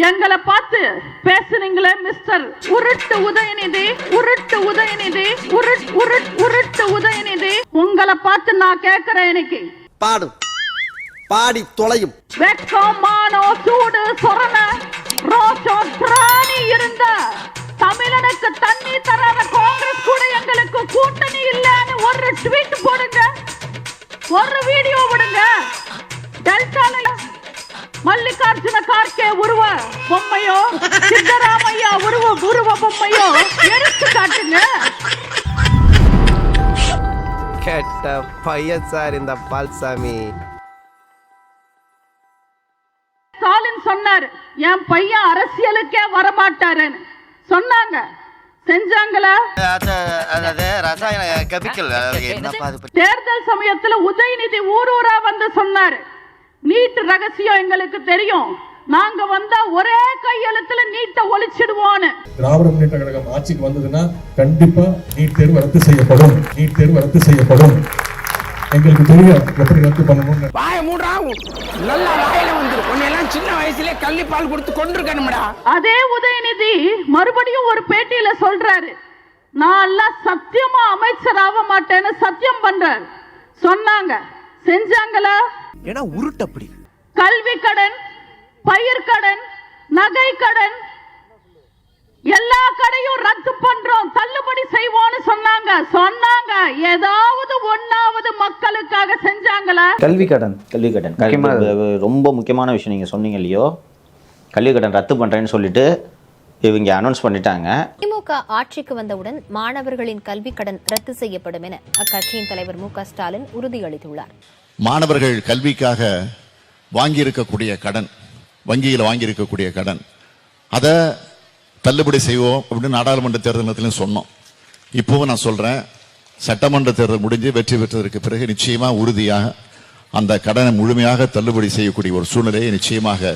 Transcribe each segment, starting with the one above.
எங்களை பார்த்து பேசுனீங்களே மிஸ்டர் உருட்டு உதயநிதி உருட்டு உதயநிதி உருட் உருட் உருட்டு உதயநிதி. உங்களை பார்த்து நான் கேட்கிறேன் இன்னைக்கு. பாடும். பாடி தொலையும். வெட்கம் மானோ சூடு சொரண ரோஷம் திராணி இருந்த கேட்ட பையன் சார் இந்த பால்சாமி. ஸ்டாலின் சொன்னாரு என் பையன் அரசியலுக்கே வரமாட்டாருன்னு சொன்னாங்க. செஞ்சாங்களா? தேர்தல் சமயத்துல உதயநிதி ஊர் ஊரா வந்து சொன்னாரு. நீட் ரகசியம் எங்களுக்கு தெரியும். நாங்க வந்தா ஒரே கையெழுத்துல நீட்டை ஒழிச்சிடுவோன்னு திராவிட முன்னேற்ற கழகம் ஆட்சிக்கு வந்ததுன்னா கண்டிப்பா நீட் தேர்வு ரத்து செய்யப்படும். நீட் தேர்வு ரத்து செய்யப்படும். எங்களுக்கு தெரியும் எப்படி ரத்து பண்ணணும்னு. வாய மூடா நல்லா வாயில வந்துரு உன்னையெல்லாம் சின்ன வயசுலயே கள்ளி பால் கொடுத்து கொண்டிருக்கணும்டா அதே உதயநிதி மறுபடியும் ஒரு பேட்டியில சொல்றாரு. நான் எல்லாம் சத்தியமா அமைச்சர் ஆக மாட்டேன்னு சத்தியம் பண்றாரு. சொன்னாங்க. செஞ்சாங்களா? ஏன்னா உருட்டப்படி கல்வி கடன் பயிர் கடன் நகை கடன் எல்லா கடையும் ரத்து பண்றோம் தள்ளுபடி செய்வோம்னு சொன்னாங்க. சொன்னாங்க. ஏதாவது ஒன்னாவது மக்களுக்காக செஞ்சாங்களா? கல்வி கடன் கல்வி கடன். கல்வி ரொம்ப முக்கியமான விஷயம் நீங்கள் சொன்னீங்க இல்லையோ? கல்வி கடன் ரத்து பண்ணுறேன்னு சொல்லிட்டு இவங்க அனௌன்ஸ் பண்ணிட்டாங்க. திமுக ஆட்சிக்கு வந்தவுடன் மாணவர்களின் கல்வி கடன் ரத்து செய்யப்படும் என அக்கட்சியின் தலைவர் மு க ஸ்டாலின் உறுதியளித்துள்ளார். மாணவர்கள் கல்விக்காக வாங்கியிருக்கக்கூடிய கடன் வங்கியில் வாங்கியிருக்கக்கூடிய கடன். அதை தள்ளுபடி செய்வோம் அப்படின்னு நாடாளுமன்ற தேர்தலத்திலையும் சொன்னோம். இப்போவும் நான் சொல்கிறேன் சட்டமன்ற தேர்தல் முடிஞ்சு வெற்றி பெற்றதற்கு பிறகு நிச்சயமாக உறுதியாக அந்த கடனை முழுமையாக தள்ளுபடி செய்யக்கூடிய ஒரு சூழ்நிலையை நிச்சயமாக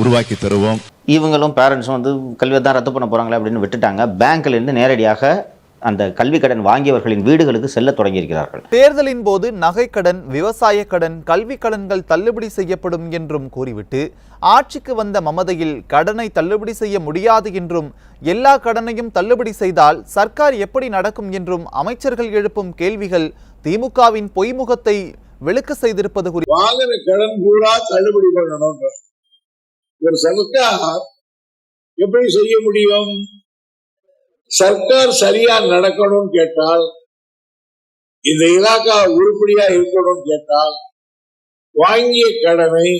உருவாக்கி தருவோம். இவங்களும் பேரண்ட்ஸும் வந்து கல்வியை தான் ரத்து பண்ண போகிறாங்களே அப்படின்னு விட்டுட்டாங்க. பேங்க்லேருந்து நேரடியாக அந்த கல்வி கடன் வாங்கியவர்களின் வீடுகளுக்கு செல்ல தொடங்கியிருக்கிறார்கள். தேர்தலின் போது நகைக்கடன் விவசாய கடன் கல்வி கடன்கள் தள்ளுபடி செய்யப்படும் என்றும் கூறிவிட்டு ஆட்சிக்கு வந்த மமதையில் கடனை தள்ளுபடி செய்ய முடியாது என்றும் எல்லா கடனையும் தள்ளுபடி செய்தால் சர்க்கார் எப்படி நடக்கும் என்றும் அமைச்சர்கள் எழுப்பும் கேள்விகள் திமுகவின் பொய்முகத்தை வெளுக்க செய்திருப்பது குறித்து வாங்கின கடன் பூரா தள்ளுபடி பண்ணணும் ஒரு சர்க்கார் எப்படி செய்ய முடியும்? சர்க்கார் சரியா நடக்கணும்னு கேட்டால் இந்த இலாக்கா உருப்படியா இருக்கணும்னு கேட்டால் வாங்கிய கடனை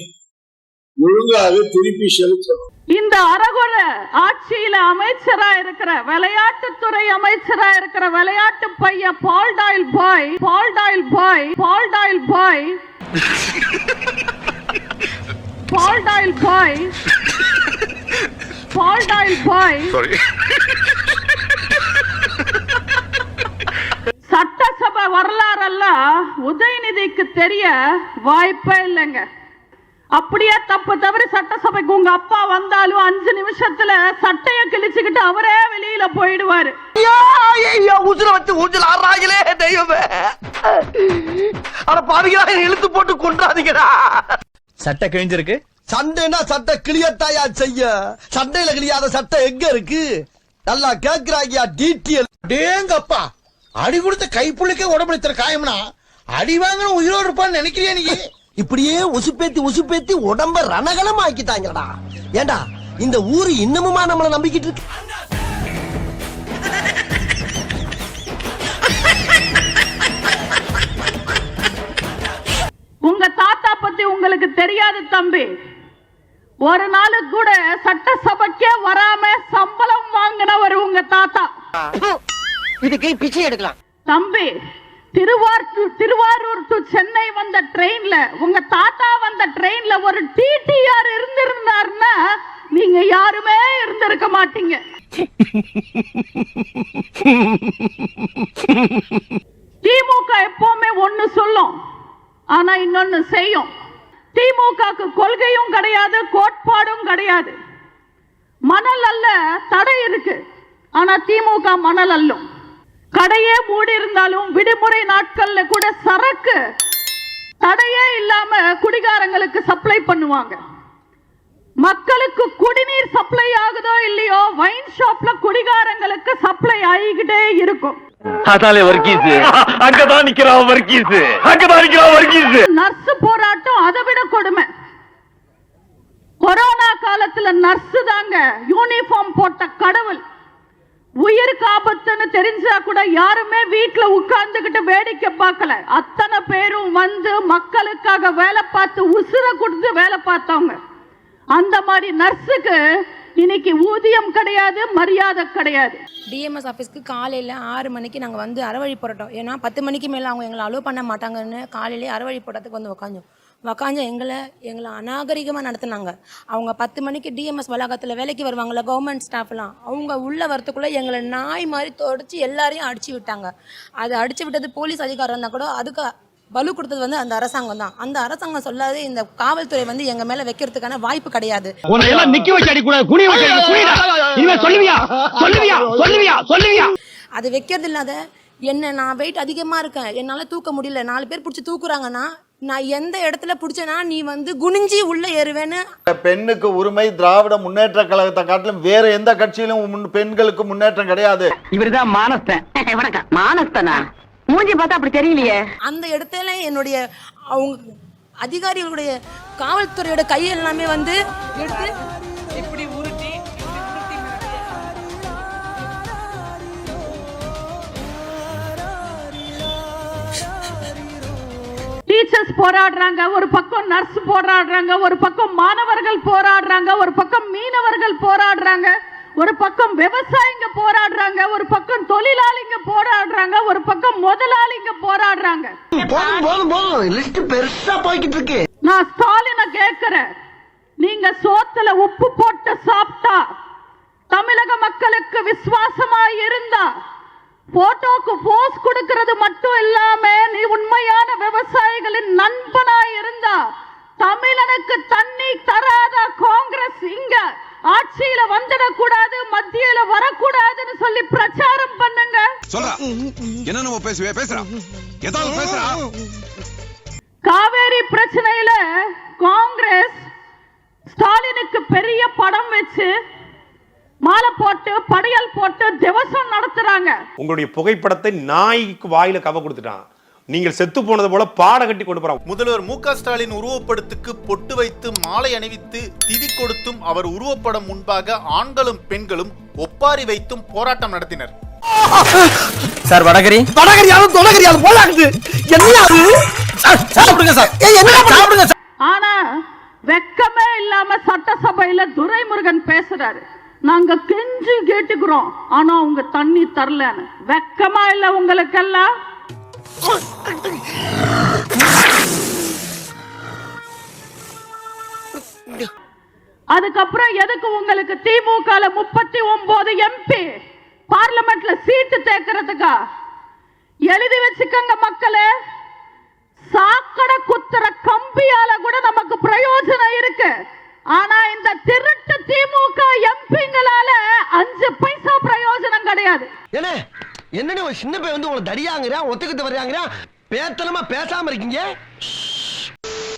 ஒழுங்காக திருப்பி செலுத்தணும். இந்த அரகுர ஆட்சியில அமைச்சரா இருக்கிற விளையாட்டுத்துறை அமைச்சரா இருக்கிற விளையாட்டு பையன் பால் டாயில் பாய் பால் டாயில் பாய் பால் டாயில் பாய். பால் டாயில் பாய். பால் டாயில் பாய். உதயநிதிக்கு தெரிய வாய்ப்பே இல்லைங்க. அப்படியே தப்பு தவறி சட்டசபைக்கு உங்க அப்பா வந்தாலும் அஞ்சு நிமிஷத்துல சட்டைய கிழிச்சுக்கிட்டு அவரே வெளியில போயிடுவாரு. உசுர வச்சு ஊஞ்சல் ஆடுறாங்களே தெய்வமே. அட பாவிகளா இழுத்து போட்டு கொண்டாதீங்கடா சட்டை கிழிஞ்சிருக்கு. சண்டைனா சட்டை கிளியத்தாயா செய்ய? சண்டையில கிளியாத சட்டை எங்க இருக்கு? நல்லா கேக்குறாங்கயா டீட்டெயில் டேங்கப்பா அடி கொடுத்த கைப்புள்ளிக்கே உடம்புல காயம்னா அடி வாங்கணும் உயிரோடு இருப்பான்னு நினைக்கிறியா நீ? இப்படியே உசுப்பேத்தி உசுப்பேத்தி உடம்ப ரணகலம் ஆக்கிட்டாங்கடா ஏண்டா இந்த ஊரு இன்னமுமா நம்மள நம்பிக்கிட்டு இருக்கு? உங்க தாத்தா பத்தி உங்களுக்கு தெரியாது தம்பி. ஒரு நாளுக்கு கூட சட்டசபைக்கே வராம சம்பளம் வாங்கினவர் உங்க தாத்தா. இதுக்கு பிச்சை எடுக்கலாம். தம்பி திருவாரூர் திருவாரூர் டு சென்னை வந்த ட்ரெயின்ல உங்க தாத்தா வந்த ட்ரெயின்ல ஒரு டிடிஆர் இருந்திருந்தாருன்னா நீங்க யாருமே இருந்திருக்க மாட்டீங்க. திமுக எப்பவுமே ஒண்ணு சொல்லும் ஆனா இன்னொன்னு செய்யும். திமுகக்கு கொள்கையும் கிடையாது கோட்பாடும் கிடையாது. மணல் அல்ல தடை இருக்கு. ஆனா திமுக மணல் அல்லும். கடையே மூடி இருந்தாலும் விடுமுறை நாட்கள்ல கூட சரக்கு தடையே இல்லாம குடிகாரங்களுக்கு சப்ளை பண்ணுவாங்க. மக்களுக்கு குடிநீர் சப்ளை ஆகுதோ இல்லையோ வைன் ஷாப்ல குடிகாரங்களுக்கு சப்ளை ஆகிக்கிட்டே இருக்கும். அதாலே வர்க்கீஸ் அங்கதான் நிக்கிறா நர்ஸ் போராட்டம் அதை விட கொடுமை. கொரோனா காலத்துல நர்ஸ் தாங்க யூனிஃபார்ம் போட்ட கடவுள். உயிருக்கு ஆபத்துன்னு தெரிஞ்சா கூட யாருமே வீட்டுல உட்கார்ந்துகிட்டு வேடிக்கை பார்க்கல. அத்தனை பேரும் வந்து மக்களுக்காக வேலை பார்த்து உசுரை கொடுத்து வேலை பார்த்தவங்க. அந்த மாதிரி நர்ஸுக்கு இன்னைக்கு ஊதியம் கிடையாது மரியாதை கிடையாது. டிஎம்எஸ் ஆஃபீஸ்க்கு காலையில் ஆறு மணிக்கு நாங்கள் வந்து அறவழி போராட்டம். ஏன்னா பத்து மணிக்கு மேலே அவங்க எங்களை அலோவ் பண்ண மாட்டாங்கன்னு காலையிலே அறவழி போராட்டத்துக்கு வந்து உட்காந்தோம் உக்காஞ்ச எங்களை எங்களை அநாகரிகமாக நடத்துனாங்க. அவங்க பத்து மணிக்கு டிஎம்எஸ் வளாகத்தில் வேலைக்கு வருவாங்கள்ல கவர்மெண்ட் ஸ்டாஃப்லாம் அவங்க உள்ளே வரத்துக்குள்ளே எங்களை நாய் மாதிரி தொடச்சி எல்லாரையும் அடிச்சு விட்டாங்க. அது அடிச்சு விட்டது போலீஸ் அதிகாரம் இருந்தால் கூட அதுக்கு பலு கொடுத்தது வந்து அந்த அரசாங்கம் தான். அந்த அரசாங்கம் சொல்லாது இந்த காவல்துறை வந்து எங்கள் மேலே வைக்கிறதுக்கான வாய்ப்பு கிடையாது. அது வைக்கிறது இல்லாத என்ன நான் வெயிட் அதிகமாக இருக்கேன். என்னால் தூக்க முடியல. நாலு பேர் பிடிச்சி தூக்குறாங்கன்னா நான் எந்த இடத்துல பிடிச்சேன்னா நீ வந்து குனிஞ்சி உள்ளே ஏறுவேன்னு. பெண்ணுக்கு உரிமை திராவிட முன்னேற்ற கழகத்தை காட்டிலும் வேற எந்த கட்சியிலும் முன்- பெண்களுக்கு முன்னேற்றம் கிடையாது. இவருதான் மானஸ்தன். வணக்கம். மானஸ்தனா? மூஞ்சி பார்த்தா அப்படி தெரியலையே. அந்த இடத்துல என்னுடைய அவங்க அதிகாரிகளுடைய காவல்துறையோட கை எல்லாமே வந்து எடுத்து டீச்சர்ஸ் போராடுறாங்க ஒரு பக்கம் நர்ஸ் போராடுறாங்க ஒரு பக்கம் மாணவர்கள் போராடுறாங்க ஒரு பக்கம் மீனவர்கள் போராடுறாங்க ஒரு பக்கம் விவசாயிங்க போராடுறாங்க ஒரு பக்கம் தொழிலாளிங்க போராடுறாங்க ஒரு பக்கம் முதலாளிங்க போராடுறாங்க. நான் ஸ்டாலினை கேட்கிறேன். நீங்க சோத்துல உப்பு போட்டு சாப்பிட்டா தமிழக மக்களுக்கு விசுவாசமா இருந்தா போட்டோக்கு போஸ் கொடுக்கிறது மட்டும் இல்லாம நீ உண்மையான விவசாயிகளின் நண்பனா இருந்தா தமிழனுக்கு தண்ணி தராத காங்கிரஸ் இங்க ஆட்சியில வந்துடக்கூடாது மத்தியில வரக்கூடாதுன்னு சொல்லி பிரச்சாரம் பண்ணுங்க. சொல்றா. என்ன நம்ம பேசுவே பேசுறா. ஏதாவது பேசுறா. காவேரி பிரச்சனையில காங்கிரஸ் ஸ்டாலினுக்கு பெரிய படம் வச்சு மாலை போட்டு படையல் போட்டு திவசம் நடத்துறாங்க உங்களுடைய புகைப்படத்தை நாய்க்கு வாயில கவ கொடுத்துட்டான். நீங்கள் செத்து போனது போல பாட கட்டி கொண்டு போறான் முதல்வர் மு ஸ்டாலின் உருவப்படுத்துக்கு பொட்டு வைத்து மாலை அணிவித்து திதி கொடுத்தும் அவர் உருவப்படம் முன்பாக ஆண்களும் பெண்களும் ஒப்பாரி வைத்தும் போராட்டம் நடத்தினர். சார் வடகரி? வடகரியாலும் தொடகரியாலும் போலாக்குது. என்ன அது? சாப்பிடுங்க சார். என்ன சாப்பிடுங்க சார். ஆனா வெக்கமே இல்லாம சட்டசபையில துரைமுருகன் பேசுறாரு. நாங்க கெஞ்சி கேட்டுக்கிறோம். ஆனா உங்க தண்ணி தரலன்னு. வெக்கமா இல்ல உங்களுக்கெல்லாம்? அதுக்கப்புறம் எதுக்கு உங்களுக்கு திமுக முப்பத்தி ஒன்பது எம்பி பார்லிமெண்ட்ல சீட்டு தேக்கிறதுக்கா? எழுதி வச்சுக்கங்க மக்களே. சாக்கடை குத்துற கம்பியால கூட நமக்கு பிரயோஜனம் இருக்கு ஆனா இந்த திருட்டு திமுக எம்பிங்களால அஞ்சு பைசா பிரயோஜனம் கிடையாது என்ன என்னன்னு ஒரு சின்ன பையன் வந்து உங்களை தடியாங்கிறான் ஒத்துக்கிட்டு வர்றாங்கிறான். பேத்தனமா பேசாம இருக்கீங்க?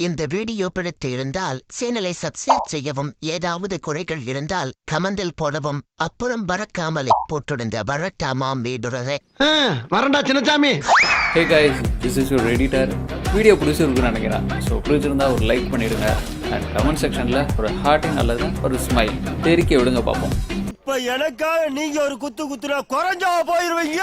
இந்த வீடியோ பிடித்து இருந்தால் சேனலை சப்ஸ்கிரைப் செய்யவும் ஏதாவது குறைகள் இருந்தால் கமெண்டில் போடவும் அப்புறம் பறக்காமலே போட்டிருந்த வரட்டாமாம் வீடுறதை வரண்டா Chinnasamy hey guys this is your editor video பிடிச்சிருக்குன்னு நினைக்கிறேன். ஸோ பிடிச்சிருந்தா ஒரு லைக் பண்ணிடுங்க. அண்ட் கமெண்ட் செக்ஷனில் ஒரு ஹார்ட்டிங் அல்லது ஒரு ஸ்மைல் தெரிக்க விடுங்க பார்ப்போம். இப்ப எனக்காக நீங்க ஒரு குத்து குத்துனா குறைஞ்சா போயிருவீங்க.